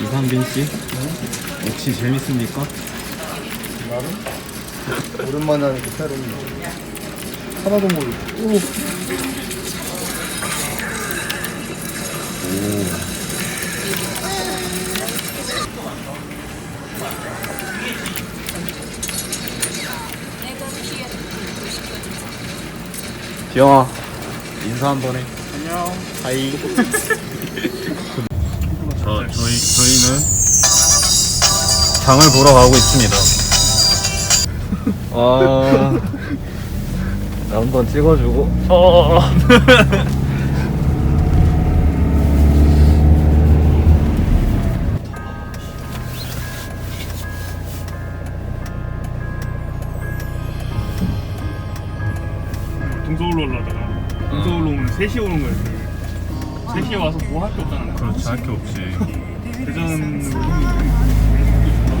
이상빈 씨, 혹시 재밌습니까? 나름 오랜만에 하는 그 새로운 하나도 모르고 오. 기영아, 인사 한번 해. 안녕. 하이. 저 저희 저희는 장을 보러 가고 있습니다. 아, 나 한번 찍어주고. 어. 서울로 올라다가 동서울로 오면 3시에 오는 거야. 3시에 와서 뭐 할 게 없잖아. 그렇지 할 게 없지. 대전으로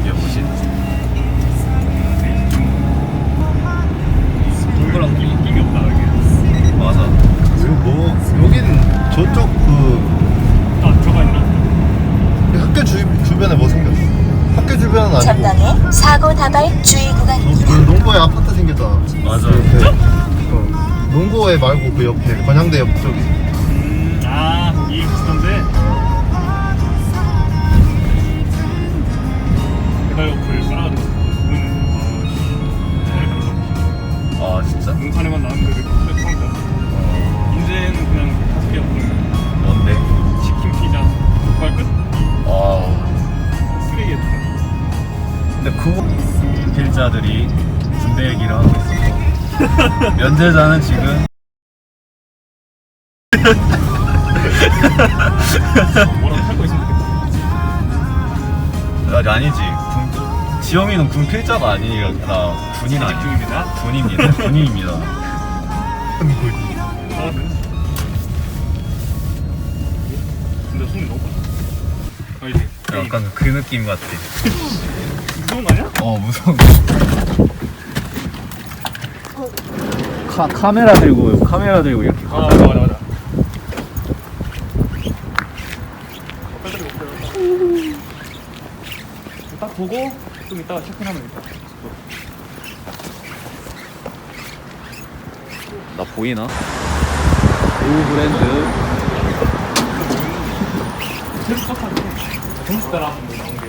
이게 뭐지? 동거랑 끼기 없다 이게. 맞아. 그리고 뭐 여기는 저쪽 그아 들어가 있나? 학교 주, 주변에 뭐 생겼어 학교 주변은 아니고 전방에 사고 다발 주의 구간입니다. 그 농고에 아파트 생겼잖아 맞아. 어, 농고에 말고 그 옆에 관양대 옆 쪽에 아 거기 비슷한데. 깔아가지고 보이는 거. 아아 진짜? 씨. 용산에만 나왔는데 왜 처음이야? 인제는 그냥 다섯 개 없는 뭔데? 치킨 피자 족발 끝. 아. 쓰레기였다. 근데 그거 필자들이 군대 얘기를 하고 있어. 면제자는 지금 뭐라고 살고 있으면. 아니, 아니지. 군, 지영이는 군 필자가 아니라 군인 아직 아니 중입니다. 군인입니다. 군인입니다. 아, 네. 근데 손이 너무 커. 알지? 약간 그 느낌 같아. 무서운 거 아니야? 어 무서운. 카 카메라 들고 카메라 들고 이렇게. 아, 맞아, 맞아, 맞아. 먹어요. 딱 보고 좀 이따가 체크하면 되겠다. 나 보이나? 오 브랜드. 계속 딱 정식 따라 한번 나온 게.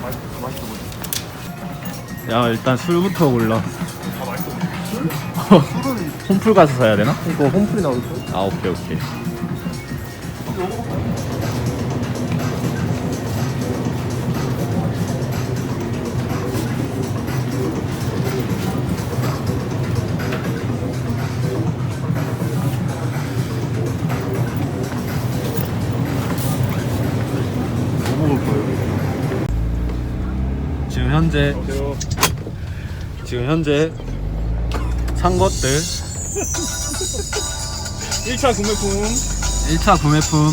맛있어, 맛있어 보여. 야 일단 술부터 골라. 아, 맛있어 보여. 홈플 가서 사야 되나? 이거 홈플이 거야 아 오케이 오케이. 지금 현재? 지금 현재 산 것들 1차 구매품 1차 구매품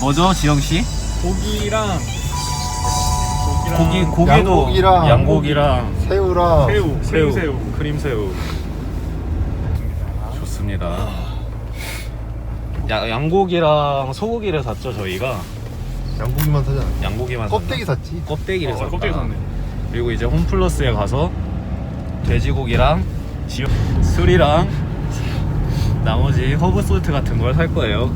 뭐죠 지영 씨? 고기랑 고기 고기도 양고기랑 양고기랑 새우랑 새우, 새우, 새우. 크림 새우. 좋습니다. 야, 양고기랑 소고기를 샀죠 저희가. 양고기만 사잖아 양고기만 껍데기 샀나? 샀지 껍데기를 어, 샀다. 껍데기 샀네. 그리고 이제 홈플러스에 가서 돼지고기랑 지오, 술이랑 나머지 허브 소트 같은 걸 살 거예요.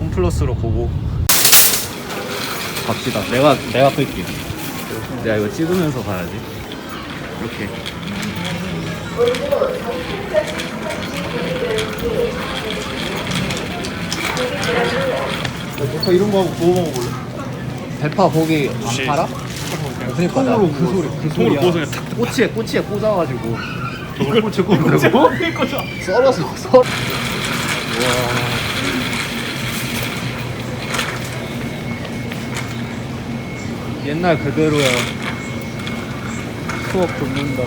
홈플러스로 보고 갑시다. 내가 내가 끌게. 내가 이거 찍으면서 가야지. 이렇게. 오빠 이런 거 하고 구워 먹어볼래? 대파 고기 혹시- 안 팔아? 그러니까 나 통으로 그 소리 그 통으로 소리야 구워서 그냥 탁 꼬치에 꼬치에 꽂아가지고 저걸 꽂혀 꽂는다고? 썰어서 썰 옛날 그대로야. 추억 돋는다.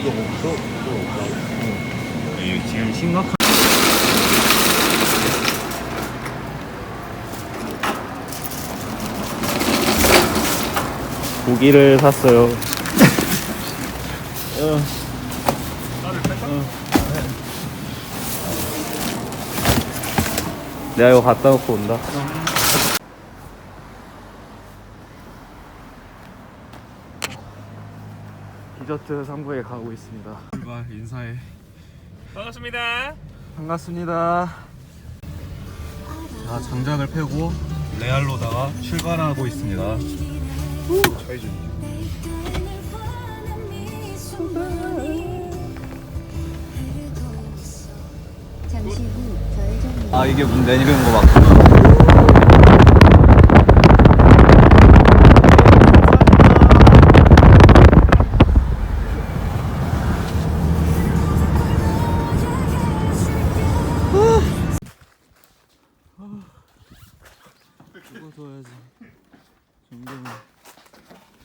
오도 없어? 또 없다고? 이 지금 심각한. 고기를 샀어요. 어. 어. 내가 이거 갖다 놓고 온다. 디저트 상부에 가고 있습니다. 출발 인사해. 반갑습니다. 반갑습니다. 자, 장작을 패고 레알로다가 출발하고 있습니다. 좌회전 잠시 후 좌회전입니다. 아, 이게 문 내리는 거 맞구나.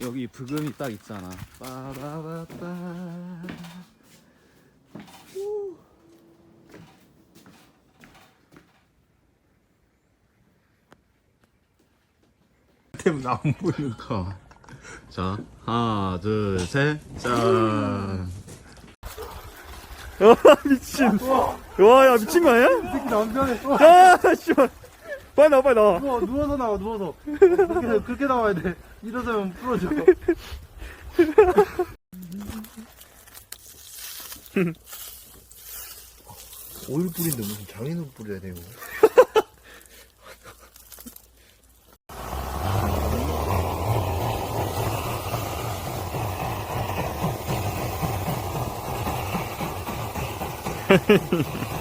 여기 브금이 딱 있잖아. 빠바바빠. 때문에 안 보이니까 자, 하나, 둘, 셋, 짠. 와, 미친. 와, 야, 미친 거 아니야? 새끼 남편에 또 야, 씨발. 빨리 나와, 빨리 나와. 누워, 누워서 나와 누워서. 그렇게, 그렇게 나와야 돼. 일어서면 부러져. 오일 뿌린데 무슨 장인으로 뿌려야 되고